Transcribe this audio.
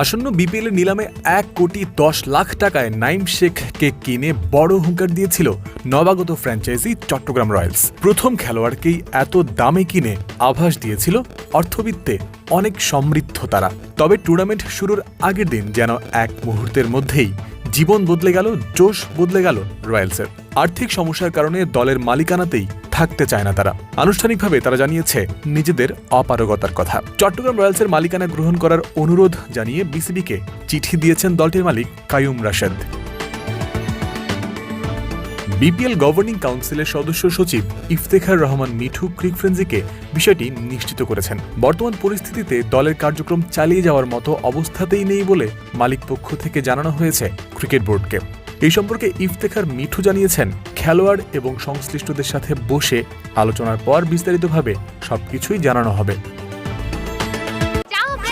আসন্ন বিপিএল নিলামে এক কোটি দশ লাখ টাকায় নাইম শেখকে কিনে বড় হুঙ্কার দিয়েছিল নবাগত ফ্র্যাঞ্চাইজি চট্টগ্রাম রয়্যালস। প্রথম খেলোয়াড়কেই এত দামে কিনে আভাস দিয়েছিল অর্থবিত্তে অনেক সমৃদ্ধ তারা। তবে টুর্নামেন্ট শুরুর আগের দিন যেন এক মুহূর্তের মধ্যেই জীবন বদলে গেল, জোশ বদলে গেল রয়্যালসের। আর্থিক সমস্যার কারণে দলের মালিকানাতেই থাকতে চায় না তারা। আনুষ্ঠানিকভাবে তারা জানিয়েছে, নিজেদের অপারগতার কথা। চট্টগ্রাম রয়্যালসের মালিকানা গ্রহণ করার অনুরোধ জানিয়ে বিসিবিকে চিঠি দিয়েছেন দলটির মালিক কায়ুম রাশেদ। বিপিএল গভর্নিং কাউন্সিলের সদস্য সচিব ইফতেখার রহমান মিঠু ক্রিক ফ্রেন্সিকে বিষয়টি নিশ্চিত করেছেন। বর্তমান পরিস্থিতিতে দলের কার্যক্রম চালিয়ে যাওয়ার মতো অবস্থাতেই নেই বলে মালিক পক্ষ থেকে জানানো হয়েছে ক্রিকেট বোর্ডকে। এই সম্পর্কে ইফতেখার মিঠু জানিয়েছেন, খেলোয়াড় এবং সংশ্লিষ্টদের সাথে বসে আলোচনার পর বিস্তারিতভাবে সবকিছুই জানানো হবে।